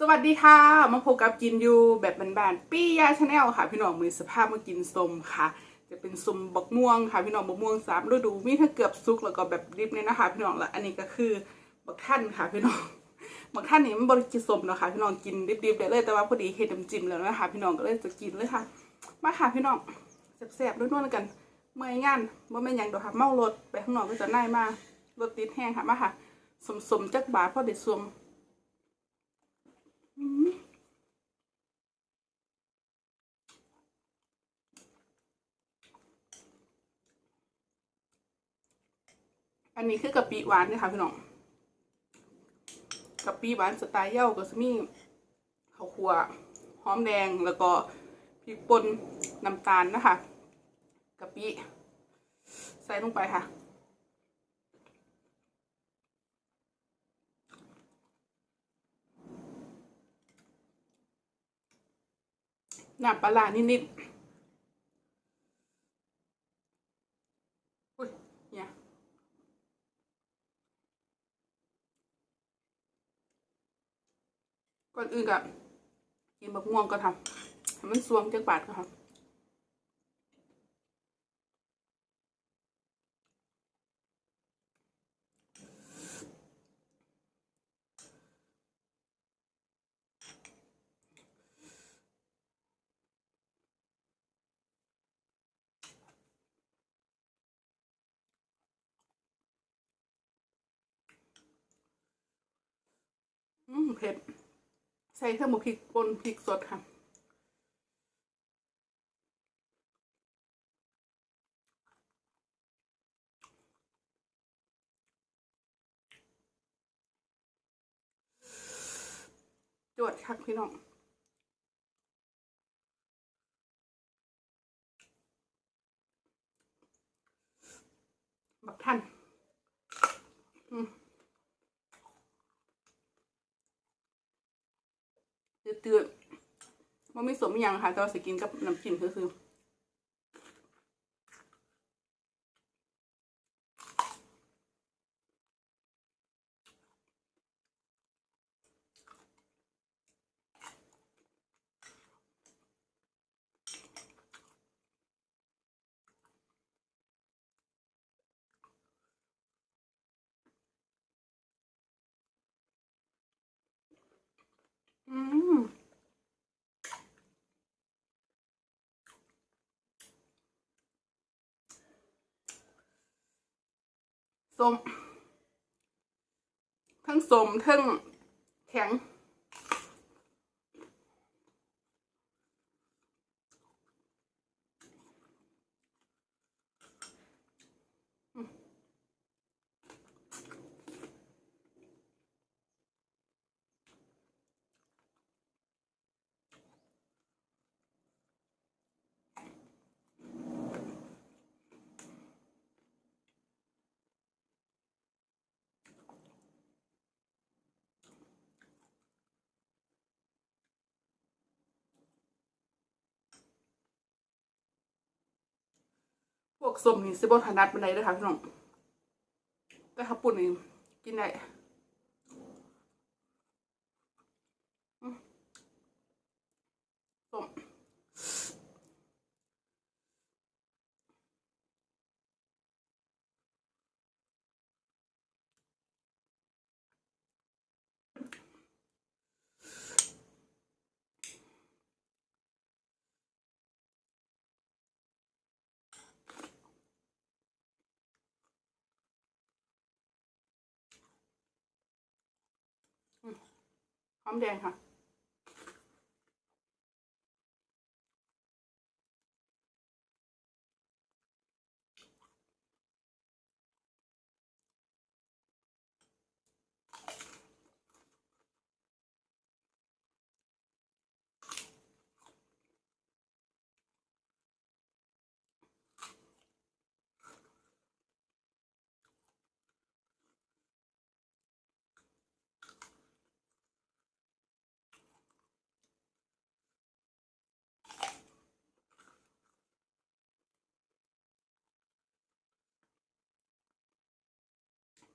สวัสดีค่ะ มาพบกับกินยูแบบบานๆปี้ยาชาแนลค่ะ พี่น้องมือสภาพมากินสมค่ะ จะเป็นสมบักม่วงค่ะ พี่น้องบักม่วงสามฤดูมีทั้งเกือบซุกแล้วก็แบบดิบเนี่ยนะคะ พี่น้องและอันนี้ก็คือบักท่านค่ะ พี่น้องบักท่านนี่มันบริกิสมเนาะค่ะพี่น้องกินดิบๆได้เลยแต่ว่าพอดีเห็ดน้ำจิ้มแล้วนะคะ พี่น้องก็เลยจะกินเลยค่ะ มาค่ะพี่น้องแซ่บๆรุ่นๆกันเมื่อยงานว่าไม่ยังดอกค่ะเมารถไปข้างนอกก็จะน่ายมากรถติดแห้งค่ะมาค่ะ สมๆจักบาทพอเด็ดซวง อันนี้คือกะปิหวานนะคะพี่น้องกะปิหวานสไตล์เย่าก็จะมีข้าวคั่วหอมแดงแล้วก็พริกป่นน้ำตาลนะคะกะปิใส่ลงไปค่ะ น้ำปลานิดๆอุ้ยเนี่ยก่อนอื่นกับกินบักม่วงก็ทำให้มันสวงจักบาทก็ทำ เผ็ด ใส่เครื่องหมูพริกป่นพริกสดค่ะจวดคักพี่น้องบักท่านอืม ตืดๆมันไม่สมอย่างค่ะแต่ว่าสกินกับน้ำจิ้มคือคือม ส้มทั้งสมทั้งแข็ง พ วกส้มนี่สิบ่ถนัดบันไดเด้อค่ะพี่น้องแต่ข้าวปุ่นนี่กินได้อืมส้ม หอมแดงค่ะ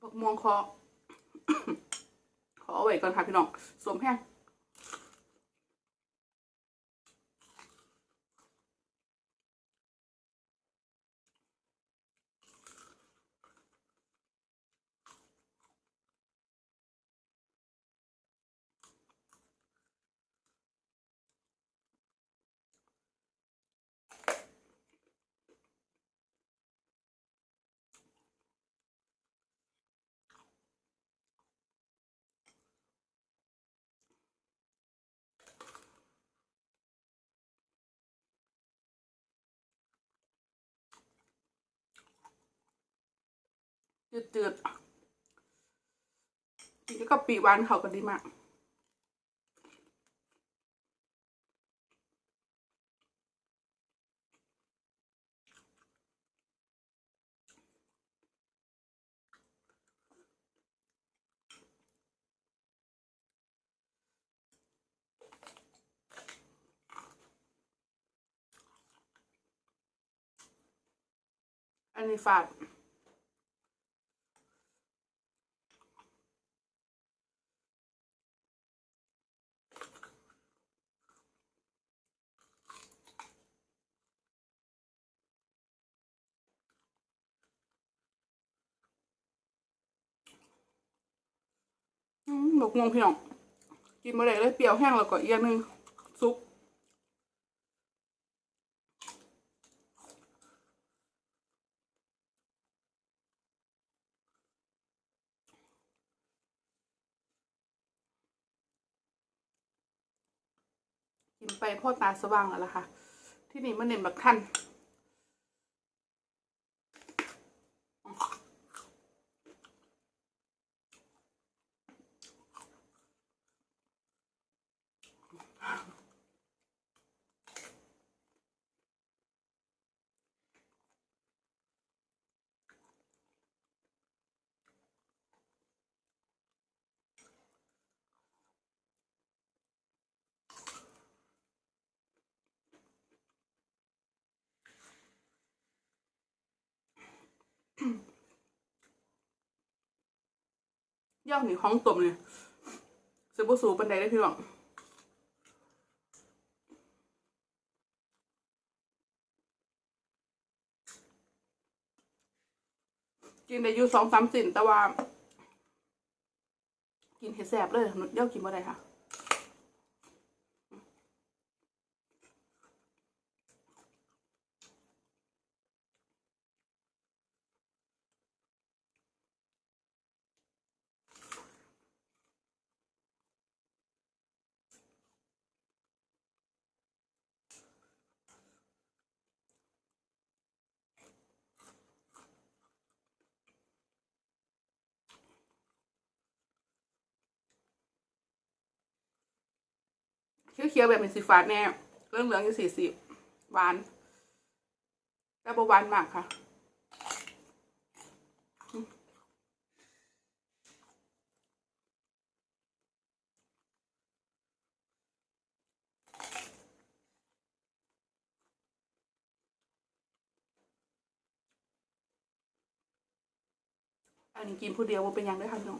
บักม่วงคอ ขอเอาไว้ก่อนค่ะพี่น้องสวมแห้ง จืดๆกินกับปีหวานเขากันดีมากอันนี้ฝาด หมกม่วงพี่น้องกินมาได้เลยเปรี้ยวแห้งแล้วก็อีกอย่างหนึ่งซุปกินไปพ่อตาสว่างแล้วล่ะค่ะ ที่นี่มันเน้นบักทัน ย่างนีห้องต้มเนี่ยเซบุสูปันไดได้พี่บองกินได้อยู่สองสามสินแต่ว่า กินเห็ดแสบเลยนุดเย่ากินบ่ได้ค่ะ เคี้ยวๆแบบเป็นสีฟ้าแน่เรื่องเหลืองอยู่สี่สิบหวานแต่บหวานมากค่ะอันนี้กินผู้เดียวว่าเป็นยังได้ค่ะน้อง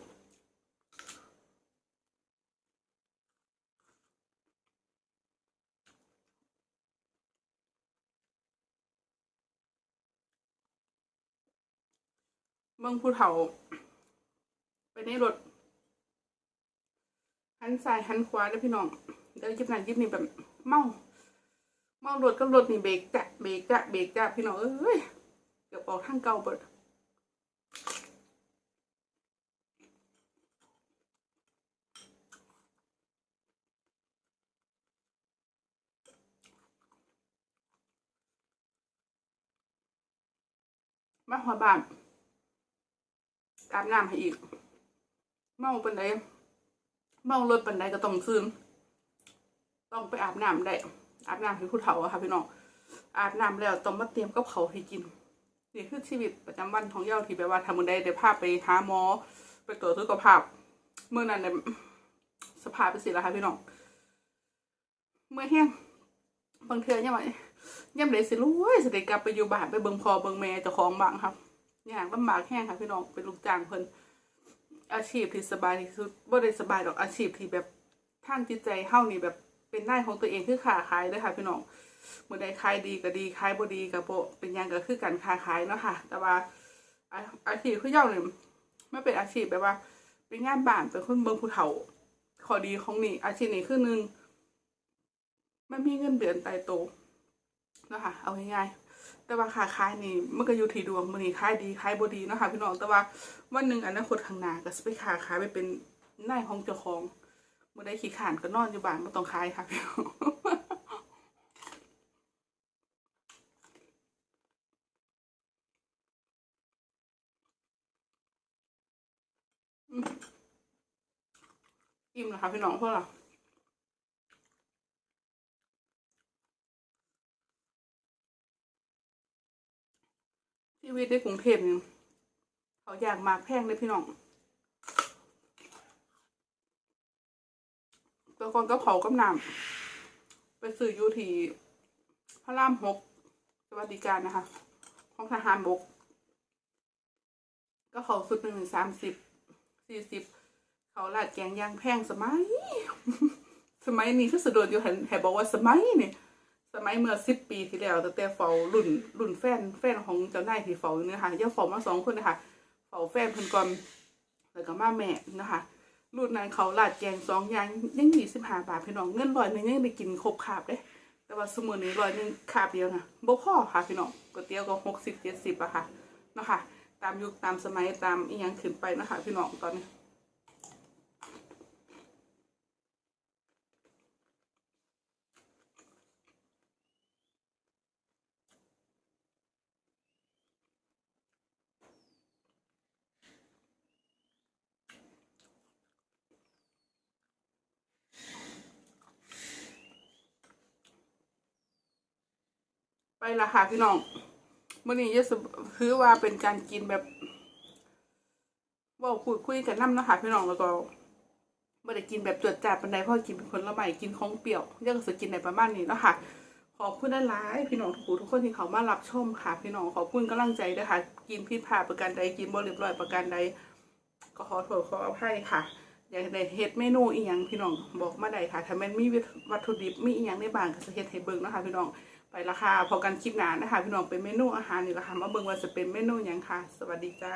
เมืองผู้เฒ่า ไปในรถหันซ้ายหันขวาเด้อพี่น้องเดี๋ยวยิบหนั้นยิบนี่แบบ เมาเมารถก็รถนี่เบรกจะเบรกจะเบรกจะพี่น้องเอ้ยเดี๋ยวออกทางเก่าเบิดมาหัวบ้าน อาบน้ำให้อีก เมาปันใดเมารถปันใดก็ต้องซึมต้องไปอาบน้ำได้ อาบน้ำให้ผู้เฒ่าอะค่ะพี่น้องอาบน้ำแล้วต้องมาเตรียมกับเขาให้กินนี่คือชีวิตประจำวันของเย้าที่แบบว่าทำมือใดได้พาพไปหาหมอ ไปตรวจสุขภาพเมื่อนั้นเนี่ยสภาพเป็นสิและค่ะพี่น้องเมื่อแห้งบางเทื่อยังไงยังได้สิรวยสิได้กลับไปอยู่บ้านไปเบิ่งพ่อเบิ่งแม่เจ้าของบ้างครับ อย่างลำบากแห้งค่ะพี่น้องเป็นลูกจ้างเพิ่นอาชีพที่สบายที่สุดบ่ได้สบายดอกอาชีพที่แบบท่างจิตใจเฮานี่แบบเป็นหน้าของตัวเองคือค้าขายเด้อค่ะพี่น้องเมื่อใดขายดีก็ดีขายบ่ดีก็บ่เป็นยังก็คือการค้าขายเนาะค่ะ แต่ว่าอาชีพคือเจ้านี่ยไมันเป็นอาชีพแบบว่า เป็นงานบ้านเป็นคนเบิ่งผู้เฒ่าขอดีของนี่อาชีพนี้คือหนึ่งมันมีเงินเดือนไตายโตวเนาะค่ะเอาง่ายๆ แต่ว่าค่าขายนี่มันก็อยู่ที่ดวงมันนี่ขายดีขายบดีเนาะค่ะพี่น้องแต่ว่าวันหนึ่งอนาคตข้างหน้าก็จะไปค่าขายไปเป็นนายของเจ้าของเมื่อได้ขี้ขานก็นอนอยู่บ้านไม่ต้องขายค่ะพี่น้องอิ่มนะคะพี่น้องพวกเรา ชีวิตในกรุงเทพนี่เขาอยากมากแพงเลยพี่น้องตัวกอนก็เผากับน้ำไปซื้ออยูทีพระรามหกสวัสดิการนะคะ ของทหารบก ก็เขาสุดหนึ่งสามสิบสี่สิบเขาลาดแกงยางแพงสมัย สมัยนี้คือสะดวกอยู่เห็นแหบอกว่าสมัยนี่ สมัยเมื่อสิบปีที่แล้วตั้งแต่เฝ้ารุ่นรุ่นแฟนแฟนของเจ้านายที่เฝ้าอยู่เนี่ยค่ะย่าเฝ้ามาสองคนนะคะเฝ้าแฟนเพิ่นก่อนแล้วก็มาแม่นะคะ รุ่นนั้นเขาลาดแกงสองอย่างยังยี่สิบห้าบาทพี่น้องเงินร้อยหนึงยังได้กินครบคาบเด้แต่ว่าสมุนนี้ร้อยหนึ่งคาบเดียวนะบ่พอค่ะพี่น้องก๋วยเตี๋ยวก็หกสิบเจ็ดสิบอะค่ะเนาะค่ะตามยุคตามสมัยตามอีหยังขึ้นไปนะคะพี่น้องตอนนี้ ละค่ะพี่น้องมื่อนี้จะคือว่าเป็นการกินแบบว่าคุยคุยกันน้ำนะคะพี่น้องแล้วก็ไม่ได้กินแบบจวดจัดปันใดเพราะกินเป็นคนละใหม่กินของเปรี้ยวยังจะกินในประมาณนี้นะคะขอบคุณหลายพี่น้องทุกคนทุกคนที่เขามารับชมค่ะ พี่น้องขอบคุณกำลังใจด้วยค่ะ กินผิดพลาประการใดกินบรียบร้อยประการใดก็ขอโทษขออภัยค่ะอยากได้เฮ็ดเมนูอีหยังพี่น้องบอกมาได้ค่ะถ้ามันมีวัตถุดิบมีอีหยังในบ้านก็จะเฮ็ดให้เบิ่งนะคะพี่น้อง ไปละค่ะพอกันคลิปหน้านะคะ พี่น้องเป็นเมนูอาหารนี่ละค่ะมาเบิ่งว่าจะเป็นเมนูยังค่ะ สวัสดีจ้า